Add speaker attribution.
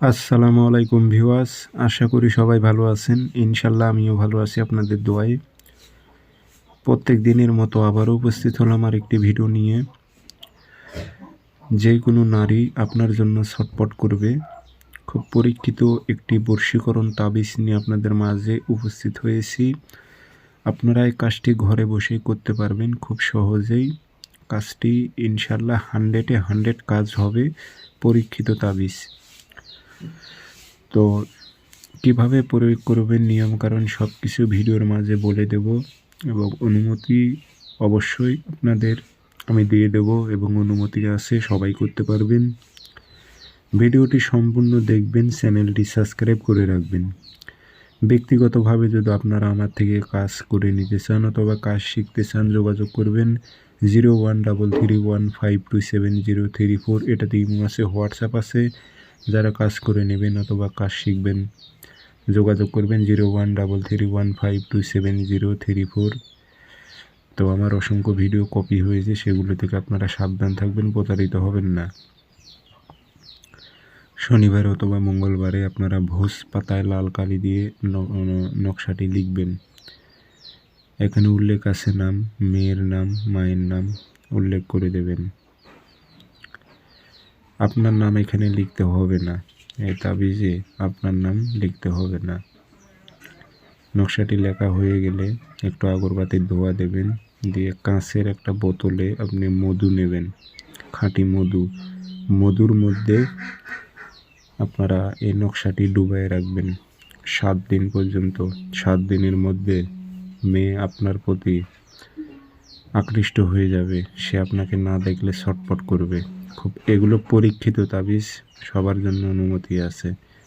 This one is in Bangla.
Speaker 1: আসসালামু আলাইকুম ভিউয়ার্স, আশা করি সবাই ভালো আছেন। ইনশাল্লাহ আমিও ভালো আছি আপনাদের দোয়ায়। প্রত্যেক দিনের মতো আবারও উপস্থিত হলাম আর একটি ভিডিও নিয়ে। যে কোনো নারী আপনার জন্য ছটপট করবে। খুব পরীক্ষিত একটি বর্ষীকরণ তাবিজ নিয়ে আপনাদের মাঝে উপস্থিত হয়েছি। আপনারা এই কাজটি ঘরে বসে করতে পারবেন খুব সহজেই। কাজটি ইনশাল্লাহ হান্ড্রেডে হান্ড্রেড কাজ হবে পরীক্ষিত তাবিজ। তো কীভাবে প্রয়োগ করবেন নিয়মকানুন সব কিছু ভিডিওর মাঝে বলে দেব এবং অনুমতি অবশ্যই আপনাদের আমি দিয়ে দেব এবং অনুমতি আছে, সবাই করতে পারবেন। ভিডিওটি সম্পূর্ণ দেখবেন, চ্যানেলটি সাবস্ক্রাইব করে রাখবেন। ব্যক্তিগতভাবে যদি আপনারা আমার থেকে কাজ করে নিতে চান অথবা কাজ শিখতে চান, যোগাযোগ করবেন zero one double three one five two seven zero three four. এটাতে ইমো আছে, হোয়াটসঅ্যাপ আছে। যারা কাজ করে নেবেন অথবা কাজ শিখবেন, যোগাযোগ করবেন zero one double three one five two seven zero three four. তো আমার অসংখ্য ভিডিও কপি হয়েছে, সেগুলো থেকে আপনারা সাবধান থাকবেন, প্রতারিত হবেন না। শনিবার অথবা মঙ্গলবারে আপনারা ভোজ পাতায় লাল কালি দিয়ে নকশাটি লিখবেন। এখানে উল্লেখ আছে নাম, মেয়ের নাম, মায়ের নাম উল্লেখ করে দেবেন। আপনার নাম এখানে লিখতে হবে না। এই তাবিজে আপনার নাম লিখতে হবে না। নকশাটি লেখা হয়ে গেলে একটু আগরবাতির ধোয়া দেবেন, দিয়ে কাঁচের একটা বোতলে আপনি মধু নেবেন। খাঁটি মধু। মধুর মধ্যে আপনারা এই নকশাটি ডুবাই রাখবেন। সাত দিন পর্যন্ত, সাত দিনের মধ্যে মেয়ে আপনার প্রতি আকৃষ্ট হয়ে যাবে। সে আপনাকে না দেখলে ছটপট করবে। খুব এগুলো পরীক্ষিত তাবিজ সবার জন্য অনুমতি আছে।